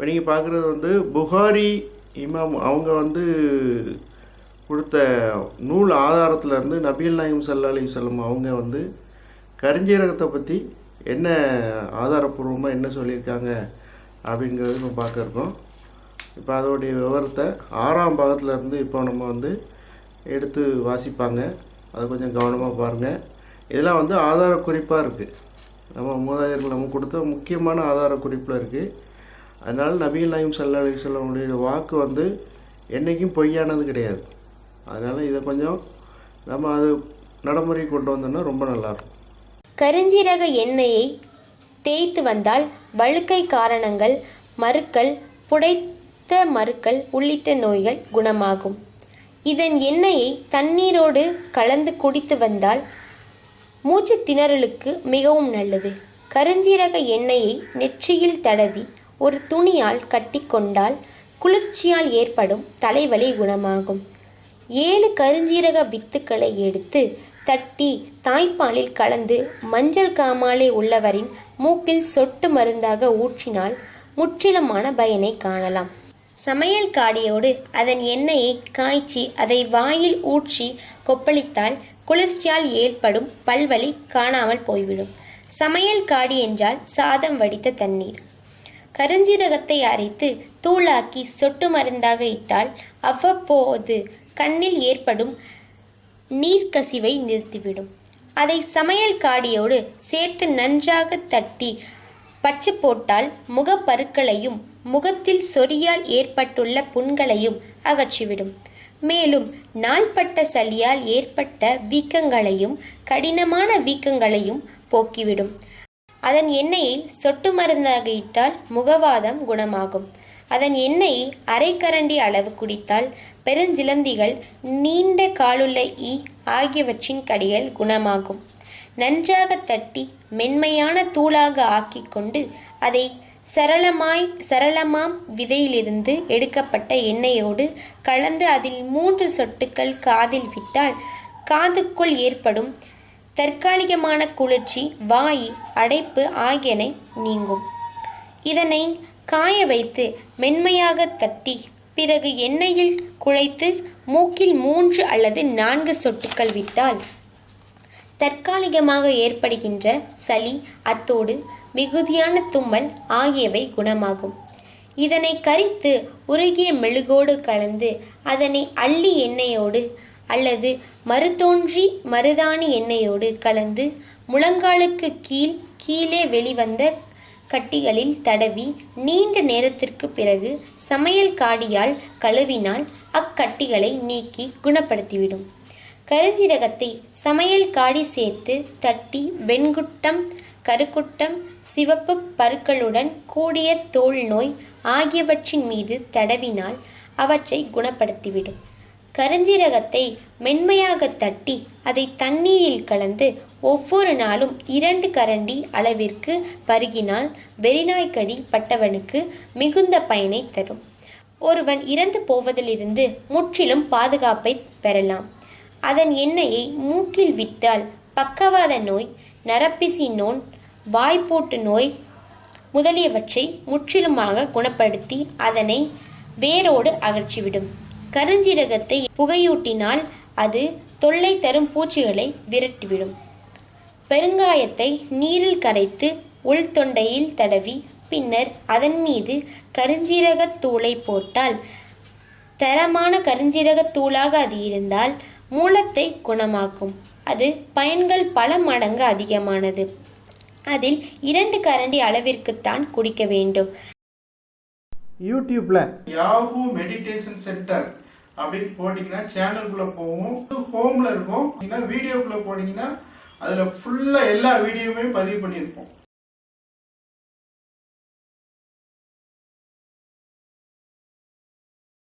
இப்போ நீங்கள் பார்க்குறது வந்து புகாரி இமாம் அவங்க வந்து கொடுத்த நூல் ஆதாரத்திலேருந்து நபிகள் நாயம் சல்லா அலி வல்லம் அவங்க வந்து கரிஞ்சீரகத்தை பற்றி என்ன ஆதாரப்பூர்வமாக என்ன சொல்லியிருக்காங்க அப்படிங்கிறது நம்ம பார்க்குறோம் இப்போ அதோடைய விவரத்தை ஆறாம் பாகத்துல இருந்து இப்போ நம்ம வந்து எடுத்து வாசிப்பாங்க. அதை கொஞ்சம் கவனமாக பாருங்கள் இதெல்லாம் வந்து ஆதார குறிப்பாக இருக்குது நம்ம மூதாதையர்கள் நம்ம கொடுத்த முக்கியமான ஆதார குறிப்பில் இருக்குது அதனால் நபிகள் நாயம் சல்லா அலி சொல்லமுடைய வாக்கு வந்து என்றைக்கும் பொய்யானது கிடையாது. அதனால் இதை கொஞ்சம் நம்ம அது நடைமுறை கொண்டு வந்தோம்னா ரொம்ப நல்லாயிருக்கும். கருஞ்சீரக எண்ணெயை தேய்த்து வந்தால் வழுக்கை காரணங்கள் மறுக்கள் புடைத்த மறுக்கள் உள்ளிட்ட நோய்கள் குணமாகும். இதன் எண்ணெயை தண்ணீரோடு கலந்து குடித்து வந்தால் மூச்சு திணறலுக்கு மிகவும் நல்லது. கருஞ்சீரக எண்ணெயை நெற்றியில் தடவி ஒரு துணியால் கட்டிக்கொண்டால் குளிர்ச்சியால் ஏற்படும் தலைவலி குணமாகும். ஏழு கருஞ்சீரக வித்துக்களை எடுத்து தட்டி தாய்ப்பாலில் கலந்து மஞ்சள் காமாலை உள்ளவரின் மூக்கில் சொட்டு மருந்தாக ஊற்றினால் முற்றிலுமான பயனை காணலாம். சமையல் காடியோடு அதன் எண்ணெயை காய்ச்சி அதை வாயில் ஊற்றி கொப்பளித்தால் குளிர்ச்சியால் ஏற்படும் பல்வலி காணாமல் போய்விடும். சமையல் காடி என்றால் சாதம் வடித்த தண்ணீர். கருஞ்சீரகத்தை அரைத்து தூளாக்கி சொட்டு மருந்தாக இட்டால் அவ்வப்போது கண்ணில் ஏற்படும் நீர்க்கசிவை நிறுத்திவிடும். அதை சமையல் காடியோடு சேர்த்து நன்றாக தட்டி பச்சு போட்டால் முகப்பருக்களையும் முகத்தில் சொறியால் ஏற்பட்டுள்ள புண்களையும் அகற்றிவிடும். மேலும் நாள்பட்ட சளியால் ஏற்பட்ட வீக்கங்களையும் கடினமான வீக்கங்களையும் போக்கிவிடும். அதன் எண்ணெயை சொட்டு மருந்தாக இட்டால் முகவாதம் குணமாகும். அதன் எண்ணெயை அரைக்கரண்டி அளவு குடித்தால் பெருஞ்சிலந்திகள் நீண்ட காலுள்ள ஈ ஆகியவற்றின் கடிகள் குணமாகும். நன்றாக தட்டி மென்மையான தூளாக ஆக்கி கொண்டு அதை சரளமாய் சரளமாம் விதையிலிருந்து எடுக்கப்பட்ட எண்ணெயோடு கலந்து அதில் மூன்று சொட்டுக்கள் காதில் விட்டால் காதுக்குள் ஏற்படும் தற்காலிகமான குளிர்ச்சி வாய் அடைப்பு ஆகியன நீங்கும். இதனை காய வைத்து மென்மையாக தட்டி பிறகு எண்ணெயில் குழைத்து மூக்கில் மூன்று அல்லது நான்கு சொட்டுக்கள் விட்டால் தற்காலிகமாக ஏற்படுகின்ற சளி அத்தோடு மிகுதியான தும்மல் ஆகியவை குணமாகும். இதனை கரித்து உருகிய மெழுகோடு கலந்து அதனை அள்ளி எண்ணெயோடு அல்லது மறுதோன்றி மருதாணி எண்ணெயோடு கலந்து முழங்காலுக்கு கீழ் கீழே வெளிவந்த கட்டிகளில் தடவி நீண்ட நேரத்திற்கு பிறகு சமையல் காடியால் கழுவினால் அக்கட்டிகளை நீக்கி குணப்படுத்திவிடும். கருஞ்சீரகத்தை சமையல் காடி சேர்த்து தட்டி வெண்குட்டம் கருக்குட்டம் சிவப்பு பருக்களுடன் கூடிய தோல் நோய் ஆகியவற்றின் மீது தடவினால் அவற்றை குணப்படுத்திவிடும். கருஞ்சீரகத்தை மென்மையாக தட்டி அதை தண்ணீரில் கலந்து ஒவ்வொரு நாளும் இரண்டு கரண்டி அளவிற்கு பருகினால் வெறிநாய்க்கடி பட்டவனுக்கு மிகுந்த பயனை தரும். ஒருவன் இறந்து போவதிலிருந்து முற்றிலும் பாதுகாப்பை பெறலாம். அதன் எண்ணெயை மூக்கில் விட்டால் பக்கவாத நோய் நரப்பிசி நோய் வாய்ப்போட்டு நோய் முதலியவற்றை முற்றிலுமாக குணப்படுத்தி அதனை வேரோடு அகற்றிவிடும். கருஞ்சீரகத்தை புகையூட்டினால் அது தொல்லை தரும் பூச்சிகளை விரட்டிவிடும். பெருங்காயத்தை நீரில் கரைத்து உள்தொண்டையில் தடவி பின்னர் அதன் மீது கருஞ்சீரகத்தூளை போட்டால் தரமான கருஞ்சீரகத் தூளாக அது இருந்தால் மூலத்தை குணமாக்கும். அது பயன்கள் பல மடங்கு அதிகமானது. அதில் இரண்டு கரண்டி அளவிற்குத்தான் குடிக்க வேண்டும். யூடியூப்பில் யாஹூ மெடிடேஷன் சென்டர் அப்படின்னு போட்டிங்கன்னா சேனலுக்குள்ளே போவோம் ஹோமில் இருக்கும். வீடியோக்குள்ளே போனீங்கன்னா அதில் ஃபுல்லாக எல்லா வீடியோவுமே பதிவு பண்ணியிருப்போம்.